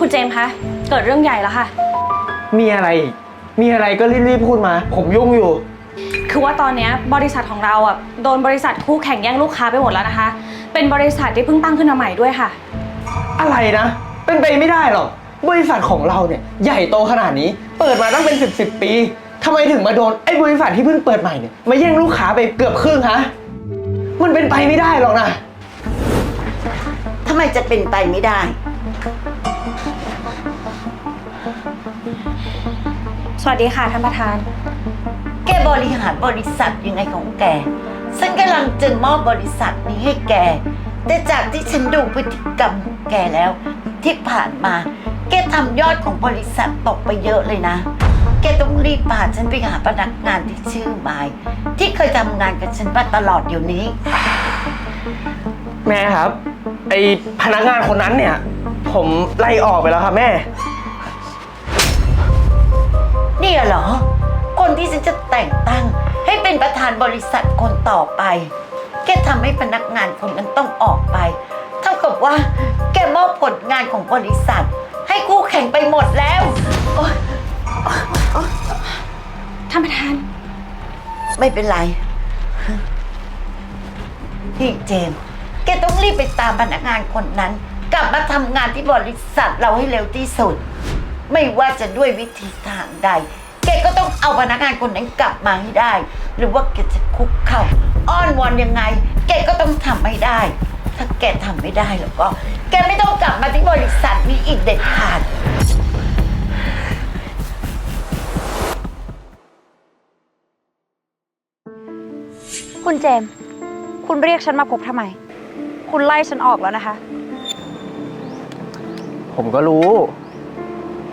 คุณเจมส์คะ เกิดเรื่องใหญ่แล้วค่ะ มีอะไรอีกมีอะไรก็รีบๆพูดมา ผมยุ่งอยู่ คือว่าตอนเนี้ยบริษัทของเราอะโดนบริษัทคู่แข่งแย่งลูกค้าไปหมดแล้วนะคะ เป็นบริษัทที่เพิ่งตั้งขึ้นมาใหม่ด้วยค่ะ อะไรนะ เป็นไปไม่ได้หรอก บริษัทของเราเนี่ยใหญ่โตขนาดนี้ เปิดมาตั้งเป็น 10บสปีทำไมถึงมาโดนไอ้บริษัทที่เพิ่งเปิดใหม่เนี่ยมาแย่งลูกค้าไปเกือบครึ่งฮะ มันเป็นไปไม่ได้หรอกนะ ทำไมจะเป็นไปไม่ได้ สวัสดีค่ะท่านประธาน แกบริหารบริษัทยังไงของแก ฉันกำลังจะมอบบริษัทนี้ให้แก แต่จากที่ฉันดูพฤติกรรมของแกแล้ว ที่ผ่านมา แกทำยอดของบริษัทตกไปเยอะเลยนะ แกต้องรีบพาฉันไปหาพนักงานที่ชื่อไมายที่เคยทำงานกับฉันมาตลอดอยู่นี้ แม่ครับ ไอพนักงานคนนั้นเนี่ย ผมไล่ออกไปแล้วครับแม่ เนี่ยเหรอ คนที่ฉันจะแต่งตั้ง ให้เป็นประธานบริษัทคนต่อไป แกทำให้พนักงานคนนั้นต้องออกไป เท่ากับว่า แกมอบผลงานของบริษัท ให้คู่แข่งไปหมดแล้วโอ๊ยท่านประธาน ไม่เป็นไรพี่เจมส์แกต้องรีบไปตามพนักงานคนนั้น กลับมาทำงานที่บริษัทเราให้เร็วที่สุด ไม่ว่าจะด้วยวิธีทางใด แกก็ต้องเอาพนักงานคนนั้นกลับมาให้ได้ หรือว่าแกจะคุกเข่าอ้อนวอนยังไง แกก็ต้องทำให้ได้ ถ้าแกทำไม่ได้แล้วก็ แกไม่ต้องกลับมาที่บริษัทนี้อีกเด็ดขาด คุณเจมส์คุณเรียกฉันมาพบทำไม คุณไล่ฉันออกแล้วนะคะ ผมก็รู้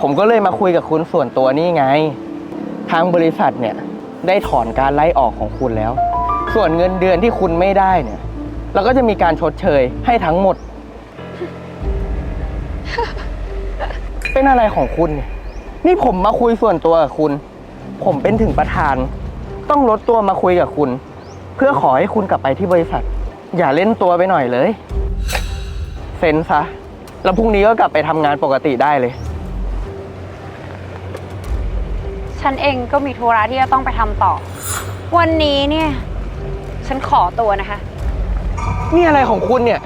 ผมก็เลยมาคุยกับคุณส่วนตัวนี่ไง ทางบริษัทเนี่ยได้ถอนการไล่ออกของคุณแล้ว ส่วนเงินเดือนที่คุณไม่ได้เนี่ย เราก็จะมีการชดเชยให้ทั้งหมด เป็นอะไรของคุณเนี่ยนี่ผมมาคุยส่วนตัวกับคุณ ผมเป็นถึงประธาน ต้องลดตัวมาคุยกับคุณ เพื่อขอให้คุณกลับไปที่บริษัท อย่าเล่นตัวไปหน่อยเลย เซ็นซะ แล้วพรุ่งนี้ก็กลับไปทำงานปกติได้เลย ฉันเองก็มีธุระที่จะต้องไปทำต่อ วันนี้เนี่ย ฉันขอตัวนะคะ นี่อะไรของคุณเนี่ย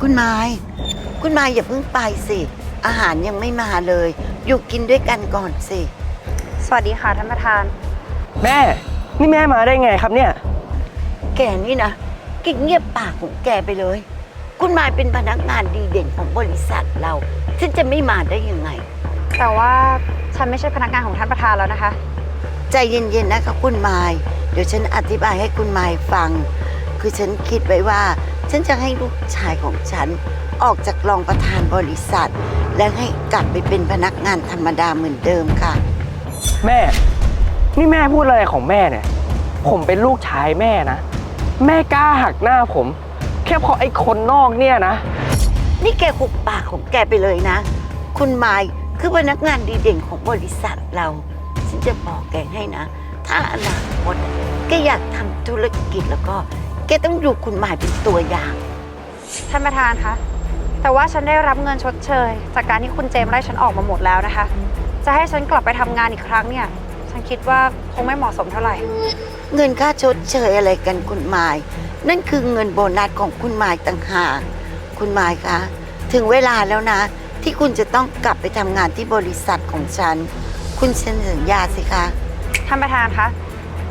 คุณไม้คุณไม้อย่าเพิ่งไปสิ อาหารยังไม่มาเลย อยู่กินด้วยกันก่อนสิ สวัสดีค่ะท่านประธาน แม่ นี่แม่มาได้ไงครับเนี่ย แกนี่นะแกเงียบปากของแกไปเลย คุณไม้เป็นพนักงานดีเด่นของบริษัทเรา ฉันจะไม่มาได้ยังไง แต่ว่าฉันไม่ใช่พนักงานของท่านประธานแล้วนะคะ ใจเย็นๆนะคะคุณไม้เดี๋ยวฉันอธิบายให้คุณไม้ฟัง คือฉันคิดไว้ว่า ฉันจะให้ลูกชายของฉันออกจากรองประธานบริษัท และให้กลับไปเป็นพนักงานธรรมดาเหมือนเดิมค่ะ แม่ นี่แม่พูดอะไรของแม่เนี่ย ผมเป็นลูกชายแม่นะ แม่กล้าหักหน้าผม แค่เพราะไอ้คนนอกเนี่ยนะ นี่แกหุบปากของแกไปเลยนะ คุณไม้ คือพนักงานดีเด่นของบริษัทเรา ฉันจะบอกแกให้นะ ถ้าอนาคตแกอยากทำธุรกิจแล้วก็ แกต้องดูคุณไม้เป็นตัวอย่าง ท่านประธานคะ แต่ว่าฉันได้รับเงินชดเชย จากการที่คุณเจมส์ไล่ฉันออกมาหมดแล้วนะคะ จะให้ฉันกลับไปทำงานอีกครั้งเนี่ย ฉันคิดว่าคงไม่เหมาะสมเท่าไหร่ เงินค่าชดเชยอะไรกันคุณไม้นั่นคือเงินโบนัสของคุณไม้ต่างหาก คุณไม้คะ ถึงเวลาแล้วนะ ที่คุณจะต้องกลับไปทำงานที่บริษัทของฉัน คุณเซ็นสัญญาสิคะ ท่านประธานคะ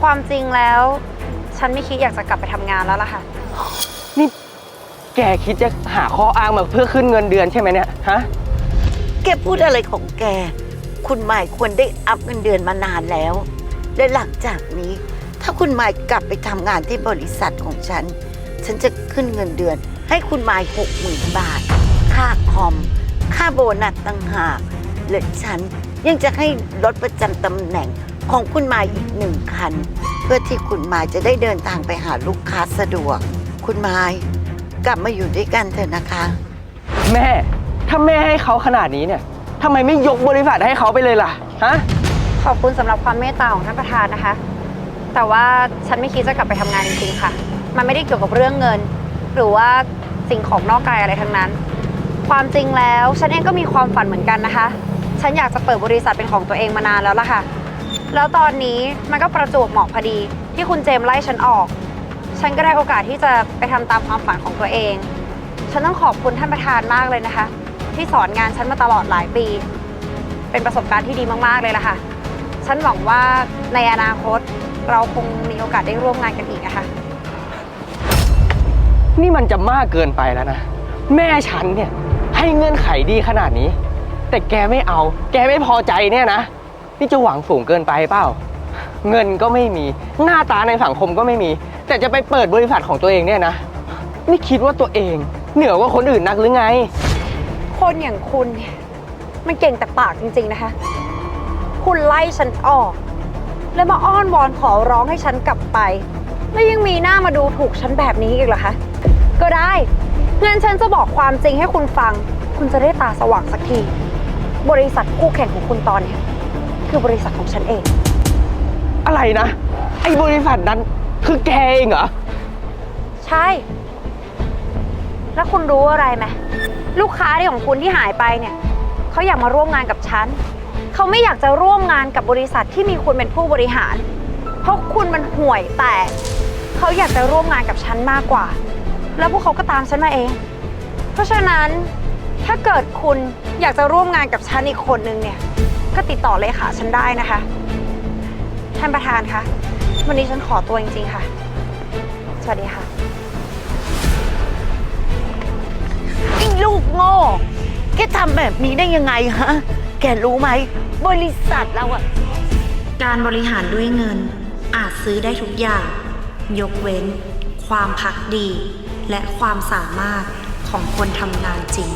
ความจริงแล้ว ฉันไม่คิดอยากจะกลับไปทำงานแล้วล่ะค่ะ นี่แกคิดจะหาข้ออ้างมาเพื่อขึ้นเงินเดือนใช่ไหมเนี่ยฮะแกพูดอะไรของแก คุณหมายควรได้อัพเงินเดือนมานานแล้ว และหลังจากนี้ ถ้าคุณหมายกลับไปทำงานที่บริษัทของฉัน ฉันจะขึ้นเงินเดือน ให้คุณหมายหกหมื่นบาท ค่าคอม ค่าโบนัสต่างหากและฉันยังจะให้รถประจำตำแหน่งของคุณหมายอีกหนึ่งคัน เพื่อที่คุณหมายจะได้เดินทางไปหาลูกค้าสะดวก คุณหมายกลับมาอยู่ด้วยกันเถอะนะคะ แม่ ถ้าแม่ให้เขาขนาดนี้เนี่ยทำไมไม่ยกบริษัทให้เขาไปเลยล่ะ ฮะ ขอบคุณสำหรับความเมตตาของท่านประธานนะคะ แต่ว่าฉันไม่คิดจะกลับไปทำงานจริงๆค่ะ มันไม่ได้เกี่ยวกับเรื่องเงิน หรือว่าสิ่งของนอกกายอะไรทั้งนั้น ความจริงแล้วฉันเองก็มีความฝันเหมือนกันนะคะ ฉันอยากจะเปิดบริษัทเป็นของตัวเองมานานแล้วล่ะค่ะ แล้วตอนนี้มันก็ประจวบเหมาะพอดี ที่คุณเจมส์ไล่ฉันออก ฉันก็ได้โอกาสที่จะไปทำตามความฝันของตัวเอง ฉันต้องขอบคุณท่านประธานมากเลยนะคะ ที่สอนงานฉันมาตลอดหลายปี เป็นประสบการณ์ที่ดีมากๆเลยล่ะค่ะ ฉันหวังว่าในอนาคตเราคงมีโอกาสได้ร่วมงานกันอีกนะคะ นี่มันจะมากเกินไปแล้วนะ แม่ฉันเนี่ย ให้เงื่อนไขดีขนาดนี้ แต่แกไม่เอา แกไม่พอใจเนี่ยนะ นี่จะหวังสูงเกินไปเปล่า เงินก็ไม่มี หน้าตาในสังคมก็ไม่มี แต่จะไปเปิดบริษัทของตัวเองเนี่ยนะนี่คิดว่าตัวเอง เหนือกว่าคนอื่นนักหรือไง คนอย่างคุณเนี่ยมันเก่งแต่ปากจริง ๆนะคะ คุณไล่ฉันออก แล้วมาอ้อนวอนขอร้องให้ฉันกลับไป แล้วยังมีหน้ามาดูถูกฉันแบบนี้อีกเหรอคะ ก็ได้ งั้นฉันจะบอกความจริงให้คุณฟัง คุณจะได้ตาสว่างสักที บริษัทคู่แข่งของคุณตอนเนี้ยคือบริษัทของฉันเอง อะไรนะ ไอ้บริษัทนั้นคือแกเองเหรอ ใช่ แล้วคุณรู้อะไรไหมลูกค้าที่ของคุณที่หายไปเนี่ยเขาอยากมาร่วมงานกับฉันเขาไม่อยากจะร่วมงานกับบริษัทที่มีคุณเป็นผู้บริหาร เพราะคุณมันห่วยแต่เขาอยากจะร่วมงานกับฉันมากกว่า แล้วพวกเขาก็ตามฉันมาเอง เพราะฉะนั้นถ้าเกิดคุณอยากจะร่วมงานกับฉันอีกคนนึงเนี่ย ก็ติดต่อเลขาฉันได้นะคะ ท่านประธานคะ วันนี้ฉันขอตัวจริง ๆ ค่ะ สวัสดีค่ะไอ้ลูกโง่ แกทำแบบนี้ได้ยังไงฮะ แกรู้ไหม บริษัทเราอะการบริหารด้วยเงิน อาจซื้อได้ทุกอย่าง ยกเว้น ความพักดี และความสามารถของคนทำงานจริง